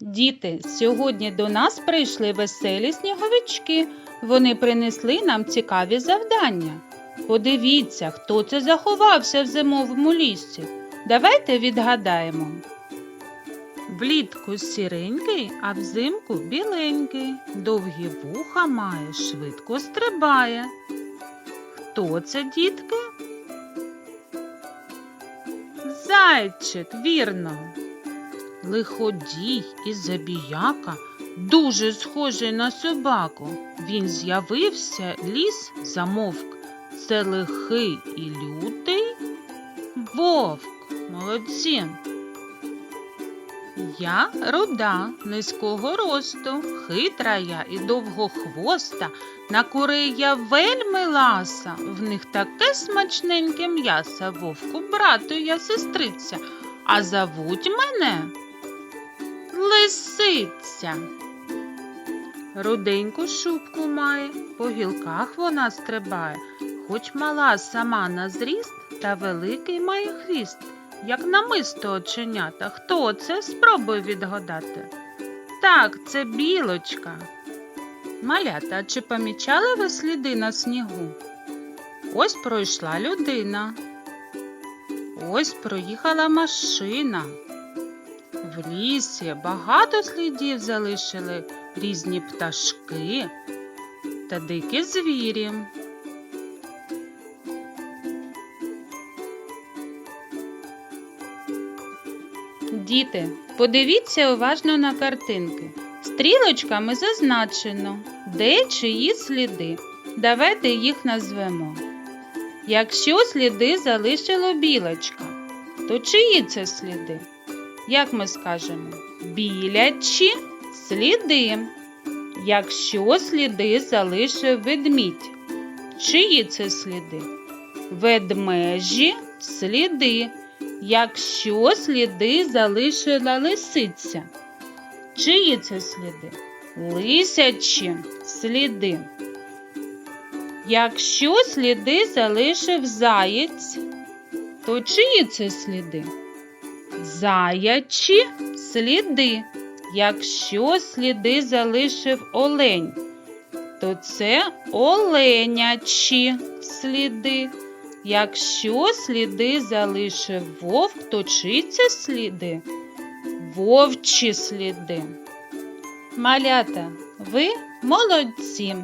Діти, сьогодні до нас прийшли веселі сніговички. Вони принесли нам цікаві завдання. Подивіться, хто це заховався в зимовому лісі. Давайте відгадаємо. Влітку сіренький, а взимку біленький. Довгі вуха має, швидко стрибає. Хто це, дітки? Зайчик, вірно. Лиходій і забіяка дуже схожий на собаку. Він з'явився, ліс замовк. Це лихий і лютий вовк. Молодці. Я руда, низького росту, хитра я і довгохвоста, на курей я вельми ласа, в них таке смачненьке м'ясо, вовку, брату я сестриця, а зовуть мене Лисиця. Руденьку шубку має, по гілках вона стрибає, хоч мала сама на зріст, та великий має хвіст, як намисто оченята. Хто це? Спробуй відгадати. Так, це білочка. Малята, чи помічали ви сліди на снігу? Ось пройшла людина. Ось проїхала машина. В лісі багато слідів залишили різні пташки та дикі звірі. Діти, подивіться уважно на картинки. Стрілочками зазначено, де чиї сліди. Давайте їх назвемо. Якщо сліди залишило білочка, то чиї це сліди? Як ми скажемо? Білячі сліди. Якщо сліди залишив ведмідь, чиї це сліди? Ведмежі сліди. Якщо сліди залишила лисиця, чиї це сліди? Лисячі сліди. Якщо сліди залишив заєць, то чиї це сліди? Заячі сліди. Якщо сліди залишив олень, то це оленячі сліди. Якщо сліди залишив вовк, то чиї це сліди? Вовчі сліди. Малята, ви молодці.